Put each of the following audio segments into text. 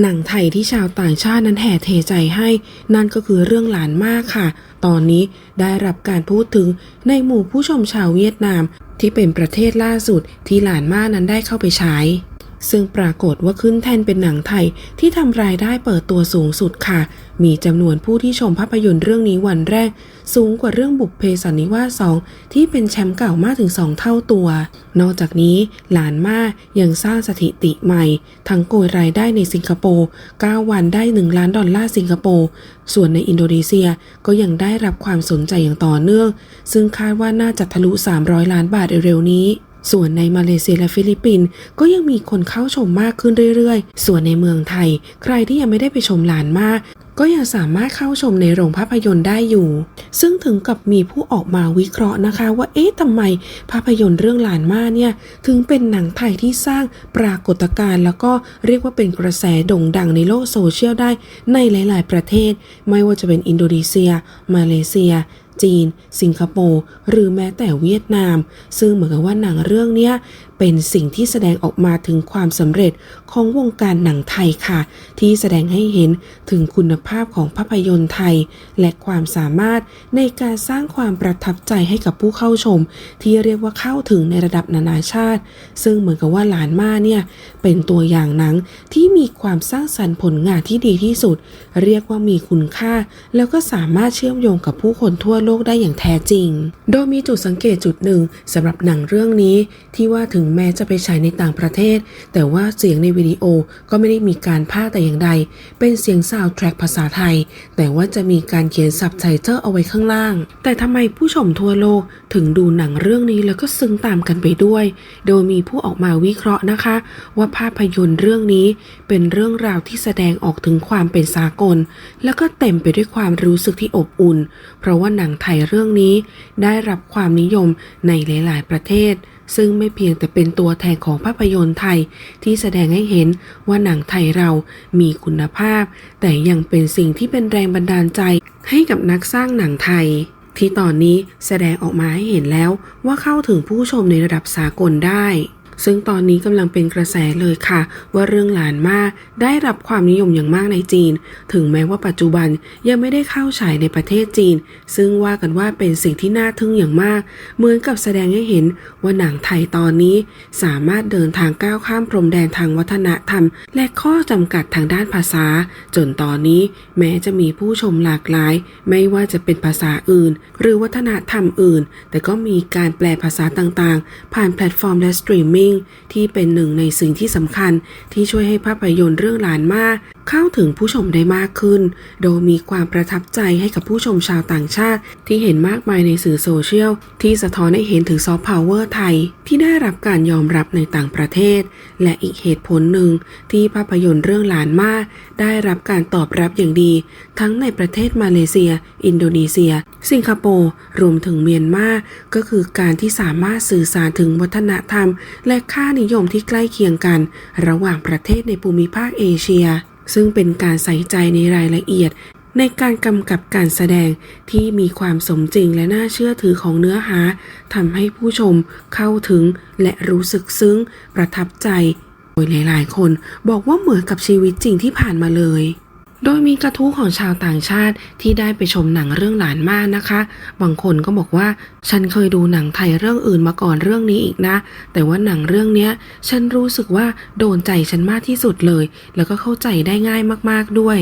หนังไทยที่ชาวต่างชาตินั้นแห่เทใจให้ นั่นก็คือเรื่องหลานมากค่ะ ตอนนี้ได้รับการพูดถึงในหมู่ผู้ชมชาวเวียดนาม ที่เป็นประเทศล่าสุดที่หลานมานั้นได้เข้าไปใช้ ซึ่งปรากฏว่าขึ้นแทนเป็นหนังไทยที่ทำรายได้เปิดตัวสูงสุดค่ะ มีจำนวนผู้ที่ชมภาพยนตร์เรื่องนี้วันแรก สูงกว่าเรื่องบุพเพสันนิวาส2ที่เป็นแชมป์เก่ามากถึง 2 เท่าตัว นอกจากนี้หลานมายังสร้างสถิติใหม่ ทั้งโกยรายได้ในสิงคโปร์ 9 วันได้ 1 ล้านดอลลาร์สิงคโปร์ ส่วนในอินโดนีเซียก็ยังได้รับความสนใจอย่างต่อเนื่อง ซึ่งคาดว่าน่าจะทะลุ 300 ล้านบาทเร็วๆนี้ ส่วนในมาเลเซียและฟิลิปปินส์ก็ยังมีคนเข้าชมมากขึ้นเรื่อยๆ ส่วนในเมืองไทย ใครที่ยังไม่ได้ไปชมหลานมากก็ยังสามารถเข้าชมในโรงภาพยนตร์ได้อยู่ ซึ่งถึงกับมีผู้ออกมาวิเคราะห์นะคะ ว่าเอ๊ะทำไมภาพยนตร์เรื่องหลานมาเนี่ย ถึงเป็นหนังไทยที่สร้างปรากฏการณ์แล้วก็เรียกว่าเป็นกระแสโด่งดังในโลกโซเชียลได้ในหลาย ๆ ประเทศ ไม่ว่าจะเป็นอินโดนีเซีย มาเลเซีย จีน สิงคโปร์หรือแม้แต่เวียดนาม ซึ่งเหมือนกับว่าหนังเรื่องเนี้ยเป็นสิ่งที่แสดงออกมาถึงความสำเร็จของวงการหนังไทยค่ะ ที่แสดงให้เห็นถึงคุณภาพของภาพยนตร์ไทย และความสามารถในการสร้างความประทับใจให้กับผู้เข้าชม ที่เรียกว่าเข้าถึงในระดับนานาชาติ ซึ่งเหมือนกับว่าหลานมาเนี่ย เป็นตัวอย่างหนังที่มีความสร้างสรรค์ผลงานที่ดีที่สุด เรียกว่ามีคุณค่า แล้วก็สามารถเชื่อมโยงกับผู้คนทั่วโลกได้อย่างแท้จริง โดยมีจุดสังเกตจุดหนึ่งสำหรับหนังเรื่องนี้ ที่ว่าถึงแม้จะไปฉายในต่างประเทศ แต่ว่าเสียงในวิดีโอก็ไม่ได้มีการพากแต่อย่างใด เป็นเสียงซาวด์แทร็กภาษาไทย แต่ว่าจะมีการเขียนซับไตเติลเอาไว้ข้างล่าง แต่ทำไมผู้ชมทั่วโลกถึงดูหนังเรื่องนี้แล้วก็ซึ้งตามกันไปด้วย โดยมีผู้ออกมาวิเคราะห์นะคะ ว่าภาพยนตร์เรื่องนี้เป็นเรื่องราวที่แสดงออกถึงความเป็นสากล แล้วก็เต็มไปด้วยความรู้สึกที่อบอุ่น เพราะว่าหนังไทยเรื่องนี้ ได้รับความนิยมในหลาย ๆ ประเทศ ซึ่งไม่เพียงแต่เป็นตัวแทนของภาพยนตร์ไทยที่แสดงให้เห็นว่าหนังไทยเรามีคุณภาพ แต่ยังเป็นสิ่งที่เป็นแรงบันดาลใจให้กับนักสร้างหนังไทยที่ตอนนี้แสดงออกมาให้เห็นแล้วว่าเข้าถึงผู้ชมในระดับสากลได้ ซึ่งตอนนี้กำลังเป็นกระแสเลยค่ะ ว่าเรื่องหลานมาได้รับความนิยมอย่างมากในจีน ถึงแม้ว่าปัจจุบันยังไม่ได้เข้าฉายในประเทศจีน ซึ่งว่ากันว่าเป็นสิ่งที่น่าทึ่งอย่างมาก เหมือนกับแสดงให้เห็นว่าหนังไทยตอนนี้ สามารถเดินทางก้าวข้ามพรมแดนทางวัฒนธรรม และข้อจำกัดทางด้านภาษา จนตอนนี้แม้จะมีผู้ชมหลากหลาย ไม่ว่าจะเป็นภาษาอื่น หรือวัฒนธรรมอื่น แต่ก็มีการแปลภาษาต่างๆ ผ่านแพลตฟอร์มและสตรีมมิ่งที่เป็นหนึ่งในสิ่งที่สำคัญที่ช่วยให้ภาพยนตร์เรื่องหลานมา เข้าถึงผู้ชมได้มากขึ้น โดยมีความประทับใจให้กับผู้ชมชาวต่างชาติ ที่เห็นมากมายในสื่อโซเชียล ที่สะท้อนให้เห็นถึงซอฟต์พาวเวอร์ไทย ที่ได้รับการยอมรับในต่างประเทศ และอีกเหตุผลหนึ่งที่ภาพยนตร์เรื่องหลานมา ได้รับการตอบรับอย่างดี ทั้งในประเทศมาเลเซีย อินโดนีเซีย สิงคโปร์รวมถึงเมียนมาก็คือการที่สามารถสื่อสารถึงวัฒนธรรม และค่านิยมที่ใกล้เคียงกัน ระหว่างประเทศในภูมิภาคเอเชีย ซึ่งเป็นการใส่ใจในรายละเอียดในการกำกับการแสดงที่มีความสมจริงและน่าเชื่อถือของเนื้อหาทำให้ผู้ชมเข้าถึงและรู้สึกซึ้งประทับใจ โดยหลายๆ คนบอกว่าเหมือนกับชีวิตจริงที่ผ่านมาเลย โดยมีกระทู้ของชาวต่างชาติที่ได้ไปชมหนังเรื่องหลานมากนะคะ บางคนก็บอกว่า ฉันเคยดูหนังไทยเรื่องอื่นมาก่อนเรื่องนี้อีกนะ แต่ว่าหนังเรื่องเนี้ย ฉันรู้สึกว่าโดนใจฉันมากที่สุดเลย แล้วก็เข้าใจได้ง่ายมากๆด้วย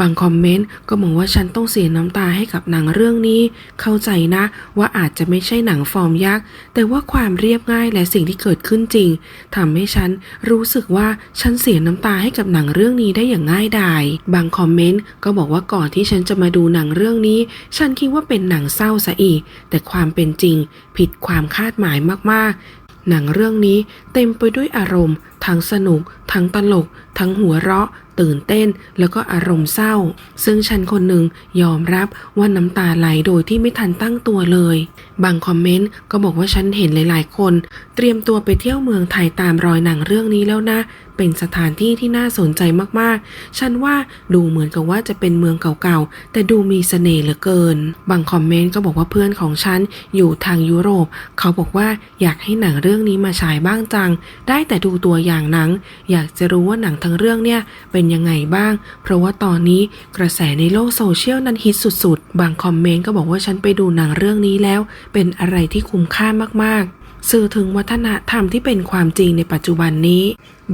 บางคอมเมนต์ก็บอกว่าฉันต้องเสียน้ำตาให้กับหนังเรื่องนี้ เข้าใจนะว่าอาจจะไม่ใช่หนังฟอร์มยักษ์ แต่ว่าความเรียบง่ายและสิ่งที่เกิดขึ้นจริงทำให้ฉันรู้สึกว่าฉันเสียน้ำตาให้กับหนังเรื่องนี้ได้อย่างง่ายดาย บางคอมเมนต์ก็บอกว่าก่อนที่ฉันจะมาดูหนังเรื่องนี้ ฉันคิดว่าเป็นหนังเศร้าซะอีก แต่ความเป็นจริง ผิดความคาดหมายมากๆ หนังเรื่องนี้เต็มไปด้วยอารมณ์ ทั้งสนุก ทั้งตลก ทั้งหัวเราะ ตื่นเต้น แล้วก็อารมณ์เศร้า ซึ่งฉันคนหนึ่งยอมรับว่าน้ำตาไหลโดยที่ไม่ทันตั้งตัวเลย บางคอมเมนต์ก็บอกว่าฉันเห็นหลาย ๆ คน เตรียมตัวไปเที่ยวเมืองไทยตามรอยหนังเรื่องนี้แล้วนะ เป็นสถานที่ที่น่าสนใจมาก ๆ ฉันว่าดูเหมือนกับว่าจะเป็นเมืองเก่า ๆ แต่ดูมีเสน่ห์เหลือเกิน บางคอมเมนต์ก็บอกว่าเพื่อนของฉันอยู่ทางยุโรป เขาบอกว่าอยากให้หนังเรื่องนี้มาฉายบ้างจัง ได้แต่ดูตัวอย่างอย่างหนัง อยากจะรู้ว่าหนังทั้งเรื่องเนี่ยเป็นยังไงบ้าง เพราะว่าตอนนี้กระแสในโลกโซเชียลนั้นฮิตสุดๆ บางคอมเมนต์ก็บอกว่าฉันไปดูหนังเรื่องนี้แล้ว เป็นอะไรที่คุ้มค่ามากๆสื่อถึงวัฒนธรรมที่เป็นความจริงในปัจจุบันนี้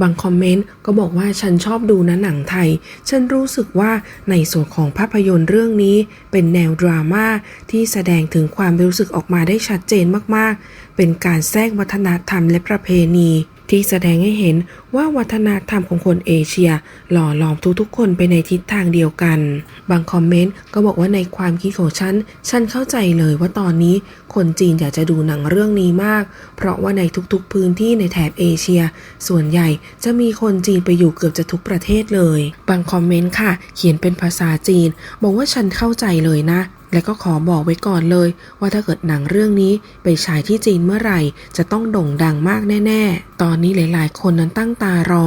บางคอมเมนต์ก็บอกว่าฉันชอบดูนะหนังไทย ฉันรู้สึกว่าในส่วนของภาพยนตร์เรื่องนี้ เป็นแนวดราม่าที่แสดงถึงความรู้สึกออกมาได้ชัดเจนมากๆ เป็นการแทรกวัฒนธรรมและประเพณี ที่แสดงให้เห็นว่าวัฒนธรรมของคนเอเชีย หล่อหลอมทุกๆ คนไปในทิศทางเดียวกัน บางคอมเมนต์ก็บอกว่าในความคิดของฉัน ฉันเข้าใจเลยว่าตอนนี้คนจีนอยากจะดูหนังเรื่องนี้มาก เพราะว่าในทุกๆ พื้นที่ในแถบเอเชีย ส่วนใหญ่จะมีคนจีนไปอยู่เกือบจะทุกประเทศเลย บางคอมเมนต์ค่ะ เขียนเป็นภาษาจีน บอกว่าฉันเข้าใจเลยนะ และก็ขอบอกไว้ก่อนเลย ว่าถ้าเกิดหนังเรื่องนี้ไปฉายที่จีนเมื่อไหร่ จะต้องโด่งดังมากแน่ ๆ ตอนนี้หลายๆ คนนั้นตั้งตารอ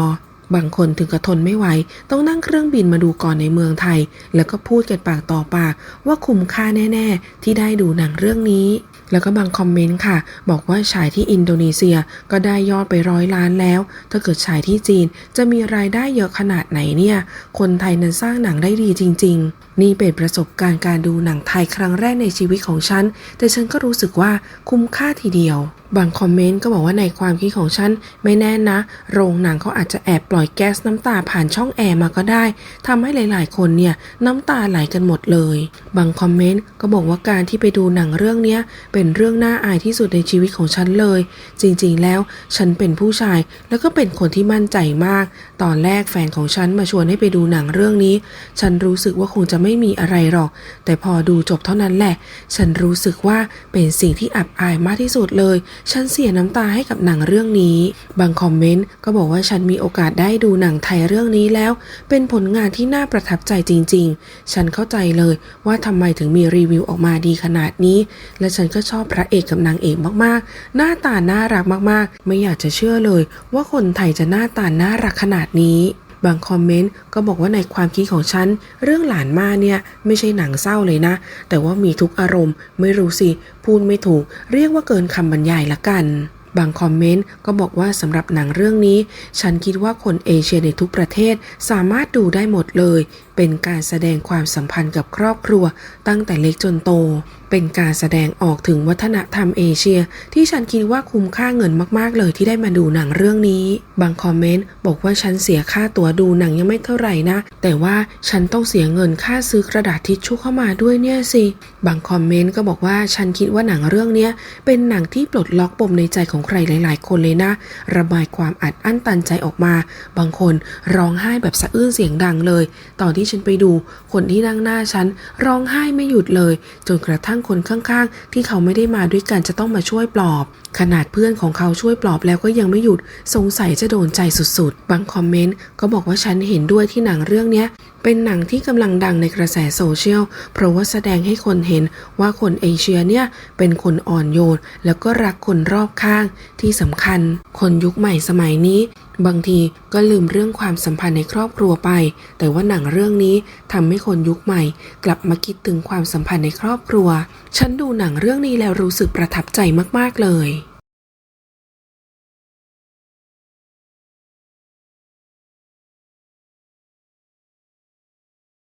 บางคนถึงกับทนไม่ไหว ต้องนั่งเครื่องบินมาดูก่อนในเมืองไทย แล้วก็พูดกันปากต่อปากว่าคุ้มค่าแน่ ๆ ที่ได้ดูหนังเรื่องนี้ แล้วก็บางคอมเมนต์ค่ะ บอกว่าฉายที่อินโดนีเซียก็ได้ยอดไปร้อยล้านแล้ว ถ้าเกิดฉายที่จีนจะมีรายได้เยอะขนาดไหนเนี่ย คนไทยนั้นสร้างหนังได้ดีจริง ๆ นี่เป็นประสบการณ์การดูหนังไทยครั้งแรกในชีวิตของฉัน แต่ฉันก็รู้สึกว่าคุ้มค่าทีเดียว บางคอมเมนต์ก็บอกว่าในความคิดของฉัน ไม่แน่นะ โรงหนังเขาอาจจะแอบปล่อยแก๊สน้ำตาผ่านช่องแอร์มาก็ได้ ทำให้หลาย ๆ คนเนี่ยน้ำตาไหลกันหมดเลย บางคอมเมนต์ก็บอกว่าการที่ไปดูหนังเรื่องนี้เป็นเรื่องน่าอายที่สุดในชีวิตของฉันเลย จริง ๆ แล้วฉันเป็นผู้ชายแล้วก็เป็นคนที่มั่นใจมาก ตอนแรกแฟนของฉันมาชวนให้ไปดูหนังเรื่องนี้ ฉันรู้สึกว่าคงจะไม่ไมีอะไรหรอก แต่พอดูจบเท่านั้นแหละ ฉันรู้สึกว่าเป็นสิ่งที่อับอายมากที่สุดเลย ฉันเสียน้ำตาให้กับหนังเรื่องนี้ บางคอมเมนต์ก็บอกว่าฉันมีโอกาสได้ดูหนังไทยเรื่องนี้แล้ว เป็นผลงานที่น่าประทับใจจริง ๆ ฉันเข้าใจเลยว่าทำไมถึงมีรีวิวออกมาดีขนาดนี้ และฉันก็ชอบพระเอกกับนางเอกมากๆ หน้าตาน่ารักมากๆ ไม่อยากจะเชื่อเลย ว่าคนไทยจะหน้าตาน่ารักขนาดนี้ บางคอมเมนต์ก็บอกว่าในความคิดของฉัน เรื่องหลานมาเนี่ยไม่ใช่หนังเศร้าเลยนะ แต่ว่ามีทุกอารมณ์ ไม่รู้สิ พูดไม่ถูก เรียกว่าเกินคำบรรยายละกันบางคอมเมนต์ก็บอกว่าสำหรับหนังเรื่องนี้ ฉันคิดว่าคนเอเชียในทุกประเทศสามารถดูได้หมดเลย เป็นการแสดงความสัมพันธ์กับครอบครัว ตั้งแต่เล็กจนโต เป็นการแสดงออกถึงวัฒนธรรมเอเชีย ที่ฉันคิดว่าคุ้มค่าเงินมากๆ เลยที่ได้มาดูหนังเรื่องนี้ บางคอมเมนต์บอกว่าฉันเสียค่าตั๋วดูหนังยังไม่เท่าไหร่นะ แต่ว่าฉันต้องเสียเงินค่าซื้อกระดาษทิชชู่เข้ามาด้วยเนี่ยสิ บางคอมเมนต์ก็บอกว่าฉันคิดว่าหนังเรื่องนี้เป็นหนังที่ปลดล็อกปมในใจของใครหลาย ๆ คนเลยนะ ระบายความอัดอั้นตันใจออกมา บางคนร้องไห้แบบสะอื้นเสียงดังเลย ตอนที่ฉันไปดู คนที่นั่งหน้าฉันร้องไห้ไม่หยุดเลย จนกระทั่งคนข้างๆ ที่เขาไม่ได้มาด้วยกันจะต้องมาช่วยปลอบ ขนาดเพื่อนของเขาช่วยปลอบแล้วก็ยังไม่หยุด สงสัยจะโดนใจสุดๆ บางคอมเมนต์ก็บอกว่าฉันเห็นด้วยที่หนังเรื่องนี้เป็นหนังที่กำลังดังในกระแสโซเชียล เพราะว่าแสดงให้คนเห็นว่าคนเอเชียเนี่ยเป็นคนอ่อนโยน แล้วก็รักคนรอบข้างที่สำคัญ คนยุคใหม่สมัยนี้ บางทีก็ลืมเรื่องความสัมพันธ์ในครอบครัวไป แต่ว่าหนังเรื่องนี้ทำให้คนยุคใหม่ กลับมาคิดถึงความสัมพันธ์ในครอบครัว ฉันดูหนังเรื่องนี้แล้วรู้สึกประทับใจมากๆเลย